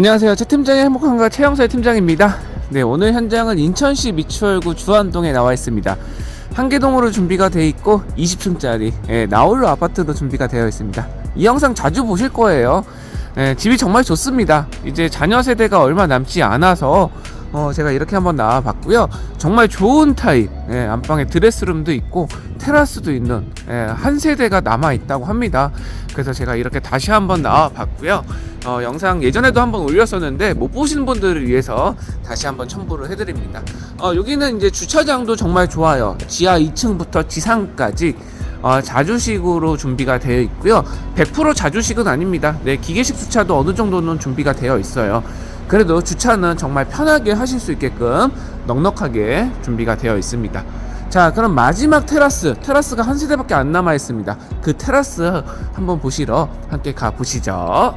안녕하세요. 최 팀장의 행복한가 최영서의 팀장입니다. 네, 오늘 현장은 인천시 미추홀구 주안동에 나와 있습니다. 한개동으로 준비가 돼 있고 20층짜리 예, 나홀로 아파트도 준비가 되어 있습니다. 이 영상 자주 보실 거예요. 예, 집이 정말 좋습니다. 이제 자녀 세대가 얼마 남지 않아서 어, 제가 이렇게 한번 나와봤고요. 정말 좋은 타입, 예, 안방에 드레스룸도 있고 테라스도 있는 예, 한 세대가 남아 있다고 합니다. 그래서 제가 이렇게 다시 한번 나와봤고요. 어, 영상 예전에도 한번 올렸었는데 못 보신 분들을 위해서 다시 한번 첨부를 해드립니다. 어, 여기는 이제 주차장도 정말 좋아요. 지하 2층부터 지상까지 어, 자주식으로 준비가 되어 있고요. 100% 자주식은 아닙니다. 네, 기계식 주차도 어느 정도는 준비가 되어 있어요. 그래도 주차는 정말 편하게 하실 수 있게끔 넉넉하게 준비가 되어 있습니다. 자, 그럼 마지막 테라스. 테라스가 한 세대밖에 안 남아 있습니다. 그 테라스 한번 보시러 함께 가 보시죠.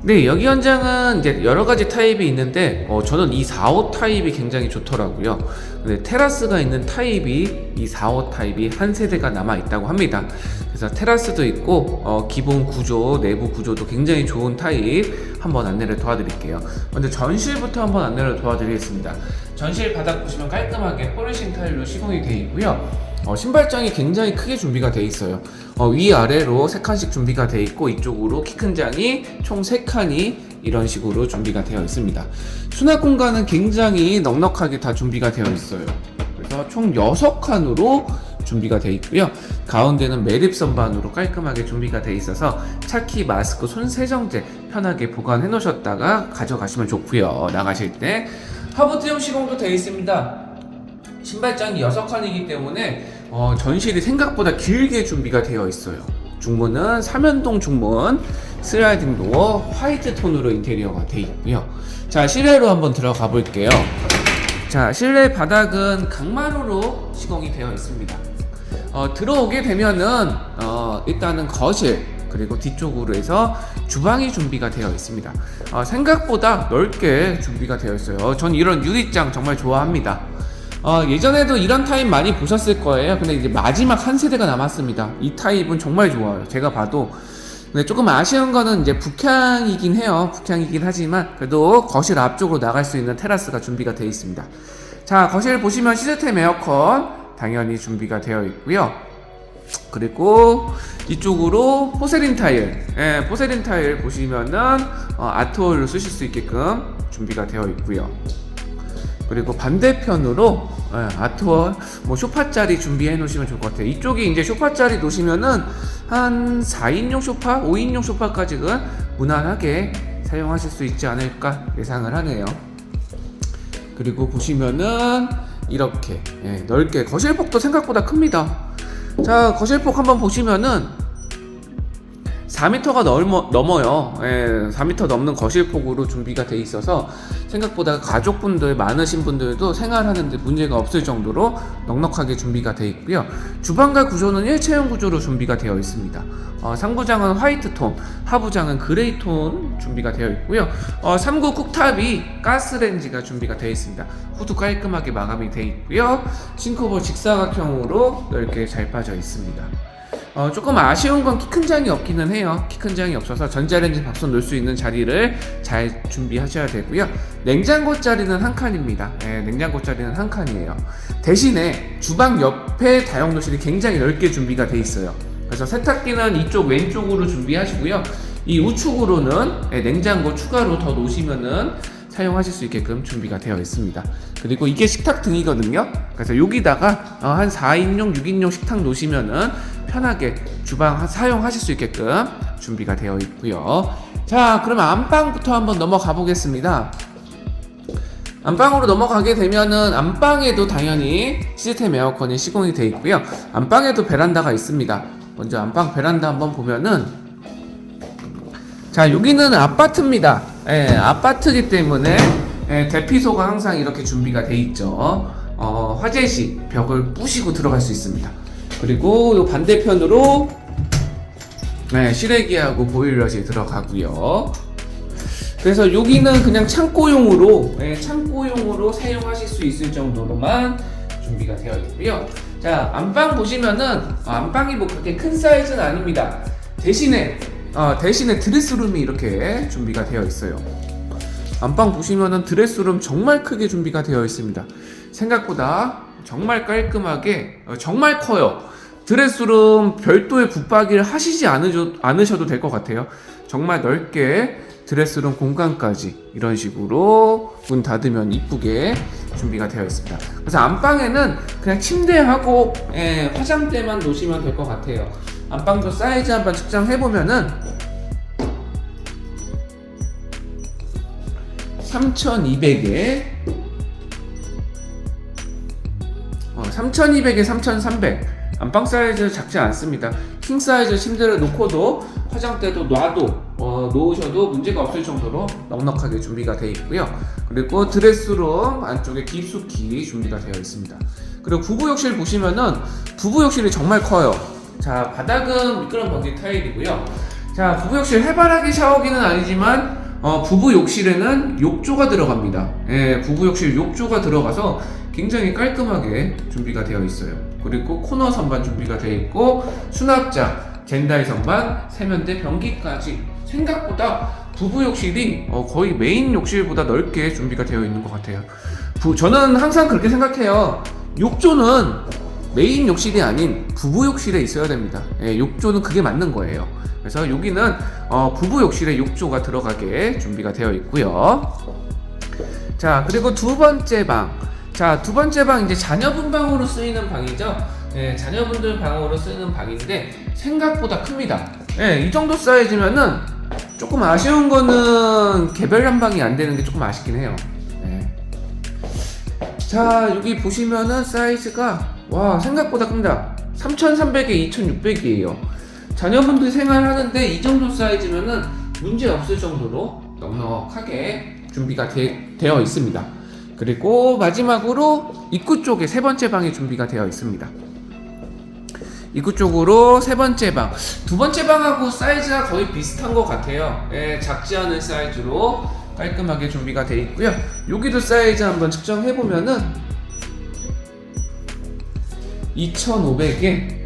네, 여기 현장은 이제 여러 가지 타입이 있는데, 어, 저는 이 4호 타입이 굉장히 좋더라고요. 근데 테라스가 있는 타입이 이 4호 타입이 한 세대가 남아 있다고 합니다. 그래서 테라스도 있고, 어, 기본 구조, 내부 구조도 굉장히 좋은 타입 한번 안내를 도와드릴게요. 먼저 전실부터 한번 안내를 도와드리겠습니다. 전실 바닥 보시면 깔끔하게 포르싱 타일로 시공이 되어 있고요. 어, 신발장이 굉장히 크게 준비가 돼 있어요. 어, 위아래로 세 칸씩 준비가 돼 있고 이쪽으로 키 큰 장이 총세 칸이 이런 식으로 준비가 되어 있습니다. 수납 공간은 굉장히 넉넉하게 다 준비가 되어 있어요. 그래서 총 6칸으로 준비가 되어 있고요. 가운데는 매립 선반으로 깔끔하게 준비가 되어 있어서 차키, 마스크, 손 세정제 편하게 보관해 놓으셨다가 가져가시면 좋고요. 나가실 때 하부트용 시공도 되어 있습니다. 신발장이 6칸이기 때문에 어, 전실이 생각보다 길게 준비가 되어 있어요. 중문은 삼연동 중문, 슬라이딩 도어, 화이트 톤으로 인테리어가 되어 있고요. 자, 실내로 한번 들어가 볼게요. 자, 실내 바닥은 강마루로 시공이 되어 있습니다. 어, 들어오게 되면은 어, 일단은 거실 그리고 뒤쪽으로 해서 주방이 준비가 되어 있습니다. 어, 생각보다 넓게 준비가 되어 있어요. 전 이런 유리장 정말 좋아합니다. 어, 예전에도 이런 타입 많이 보셨을 거예요. 근데 이제 마지막 한 세대가 남았습니다. 이 타입은 정말 좋아요. 제가 봐도. 근데 조금 아쉬운 거는 이제 북향이긴 해요. 북향이긴 하지만 그래도 거실 앞쪽으로 나갈 수 있는 테라스가 준비가 되어 있습니다. 자, 거실 보시면 시스템 에어컨 당연히 준비가 되어 있고요. 그리고 이쪽으로 포세린 타일, 예, 포세린 타일 보시면은 어, 아트홀로 쓰실 수 있게끔 준비가 되어 있고요. 그리고 반대편으로 예, 아트월 뭐 쇼파 자리 준비해 놓으시면 좋을 것 같아요. 이쪽이 이제 쇼파 자리 놓으시면은 한 4인용 쇼파, 5인용 쇼파까지는 무난하게 사용하실 수 있지 않을까 예상을 하네요. 그리고 보시면은 이렇게 예, 넓게 거실폭도 생각보다 큽니다. 자 거실폭 한번 보시면은 4m가 넘어, 넘어요. 예, 4m 넘는 거실폭으로 준비가 돼 있어서 생각보다 가족분들 많으신 분들도 생활하는데 문제가 없을 정도로 넉넉하게 준비가 돼 있고요. 주방과 구조는 일체형 구조로 준비가 되어 있습니다. 어, 상부장은 화이트 톤, 하부장은 그레이 톤 준비가 되어 있고요. 어, 3구 쿡탑이 가스레인지가 준비가 되어 있습니다. 후드 깔끔하게 마감이 되어 있고요. 싱크볼 직사각형으로 넓게 잘 빠져 있습니다. 어, 조금 아쉬운 건 키 큰 장이 없기는 해요. 키 큰 장이 없어서 전자레인지 밥솥 넣을 수 있는 자리를 잘 준비하셔야 되고요. 냉장고 자리는 한 칸입니다. 예, 냉장고 자리는 한 칸이에요. 대신에 주방 옆에 다용도실이 굉장히 넓게 준비가 돼 있어요. 그래서 세탁기는 이쪽 왼쪽으로 준비하시고요. 이 우측으로는 예, 냉장고 추가로 더 놓으시면은 사용하실 수 있게끔 준비가 되어 있습니다. 그리고 이게 식탁 등이거든요. 그래서 여기다가 어, 한 4인용, 6인용 식탁 놓으시면은 편하게 주방 사용하실 수 있게끔 준비가 되어 있고요. 자, 그러면 안방부터 한번 넘어가 보겠습니다. 안방으로 넘어가게 되면은 안방에도 당연히 시스템 에어컨이 시공이 되어 있고요. 안방에도 베란다가 있습니다. 먼저 안방 베란다 한번 보면은 자, 여기는 아파트입니다. 예, 아파트이기 때문에 예, 대피소가 항상 이렇게 준비가 돼 있죠. 어, 화재 시 벽을 부시고 들어갈 수 있습니다. 그리고 요 반대편으로 네, 실외기하고 보일러실 들어가고요. 그래서 여기는 그냥 창고용으로 예, 창고용으로 사용하실 수 있을 정도로만 준비가 되어 있고요. 자 안방 보시면은 아, 안방이 뭐 그렇게 큰 사이즈는 아닙니다. 대신에 어, 대신에 드레스룸이 이렇게 준비가 되어 있어요. 안방 보시면은 드레스룸 정말 크게 준비가 되어 있습니다. 생각보다 정말 깔끔하게 어, 정말 커요. 드레스룸 별도의 붙박이를 하시지 않으셔, 않으셔도 될 것 같아요. 정말 넓게 드레스룸 공간까지 이런 식으로 문 닫으면 이쁘게 준비가 되어 있습니다. 그래서 안방에는 그냥 침대하고 예, 화장대만 놓으시면 될 것 같아요. 안방도 사이즈 한번 측정해 보면은 3200에 어, 3200에 3300 안방 사이즈 작지 않습니다. 킹 사이즈 침대를 놓고도 화장대도 놔도 어, 놓으셔도 문제가 없을 정도로 넉넉하게 준비가 되어 있고요. 그리고 드레스룸 안쪽에 깊숙이 준비가 되어 있습니다. 그리고 부부 욕실 보시면은 부부 욕실이 정말 커요 자 바닥은 미끄럼 벽지 타일이고요 자 부부 욕실 해바라기 샤워기는 아니지만 어, 부부 욕실에는 욕조가 들어갑니다. 예, 부부 욕실 욕조가 들어가서 굉장히 깔끔하게 준비가 되어 있어요. 그리고 코너 선반 준비가 되어 있고 수납장, 젠다이 선반, 세면대, 변기까지 생각보다 부부 욕실이 어, 거의 메인 욕실보다 넓게 준비가 되어 있는 것 같아요. 부, 저는 항상 그렇게 생각해요. 욕조는 메인 욕실이 아닌 부부 욕실에 있어야 됩니다. 예, 욕조는 그게 맞는 거예요. 그래서 여기는 어, 부부 욕실에 욕조가 들어가게 준비가 되어 있고요. 자 그리고 두 번째 방. 자 두 번째 방 이제 자녀분 방으로 쓰이는 방이죠. 예, 자녀분들 방으로 쓰는 방인데 생각보다 큽니다. 예, 이 정도 사이즈면은 조금 아쉬운 거는 개별 난방이 안 되는 게 조금 아쉽긴 해요. 예. 자 여기 보시면은 사이즈가 와 생각보다 큽니다 3300에 2600이에요 자녀분들 생활하는데 이 정도 사이즈면은 문제 없을 정도로 넉넉하게 준비가 되, 되어 있습니다 그리고 마지막으로 입구 쪽에 세 번째 방이 준비가 되어 있습니다 입구 쪽으로 세 번째 방. 두 번째 방하고 사이즈가 거의 비슷한 것 같아요. 예, 작지 않은 사이즈로 깔끔하게 준비가 되어 있고요. 여기도 사이즈 한번 측정해 보면은 2,500에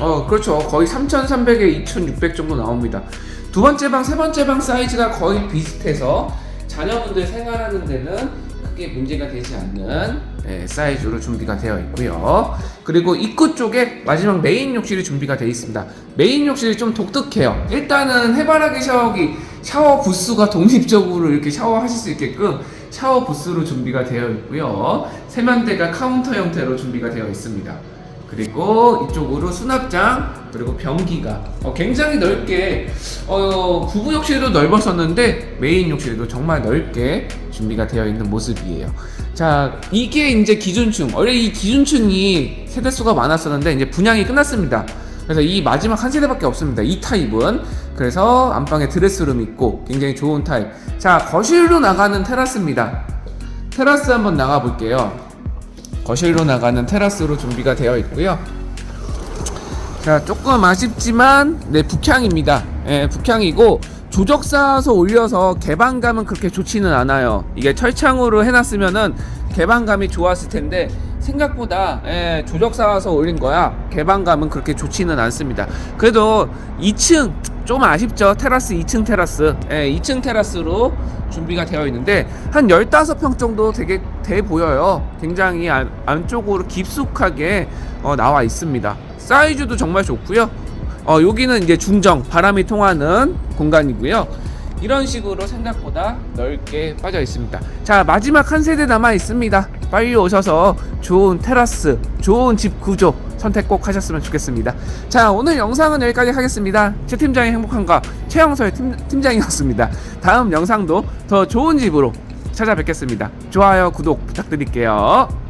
어 그렇죠 거의 3,300에 2,600 정도 나옵니다. 두 번째 방, 세 번째 방 사이즈가 거의 비슷해서 자녀분들 생활하는 데는 크게 문제가 되지 않는 네, 사이즈로 준비가 되어 있고요. 그리고 입구 쪽에 마지막 메인 욕실이 준비가 되어 있습니다. 메인 욕실이 좀 독특해요. 일단은 해바라기 샤워기 샤워 부스가 독립적으로 이렇게 샤워하실 수 있게끔 샤워 부스로 준비가 되어 있고요. 세면대가 카운터 형태로 준비가 되어 있습니다. 그리고 이쪽으로 수납장 그리고 변기가 어, 굉장히 넓게 어, 부부 욕실도 넓었었는데 메인 욕실도 정말 넓게 준비가 되어 있는 모습이에요. 자 이게 이제 기준층 원래 이 기준층이 세대 수가 많았었는데 이제 분양이 끝났습니다. 그래서 이 마지막 한 세대밖에 없습니다. 이 타입은 그래서 안방에 드레스룸 있고 굉장히 좋은 타입. 자 거실로 나가는 테라스입니다. 테라스 한번 나가 볼게요. 거실로 나가는 테라스로 준비가 되어 있고요. 자, 조금 아쉽지만 네, 북향입니다. 예, 북향이고 조적 쌓아서 올려서 개방감은 그렇게 좋지는 않아요. 이게 철창으로 해놨으면은 개방감이 좋았을 텐데 생각보다 예, 조적 쌓아서 올린 거야 개방감은 그렇게 좋지는 않습니다. 그래도 2층 좀 아쉽죠. 테라스 2층 테라스. 예, 2층 테라스로 준비가 되어 있는데 한 15평 정도 되게 돼 보여요. 굉장히 안, 안쪽으로 깊숙하게 어, 나와 있습니다. 사이즈도 정말 좋고요. 어, 여기는 이제 중정 바람이 통하는 공간이고요. 이런 식으로 생각보다 넓게 빠져 있습니다. 자, 마지막 한 세대 남아 있습니다. 빨리 오셔서 좋은 테라스, 좋은 집 구조 선택 꼭 하셨으면 좋겠습니다. 자, 오늘 영상은 여기까지 하겠습니다. 최 팀장의 행복한가 최영서의 팀, 팀장이었습니다. 다음 영상도 더 좋은 집으로 찾아뵙겠습니다. 좋아요, 구독 부탁드릴게요.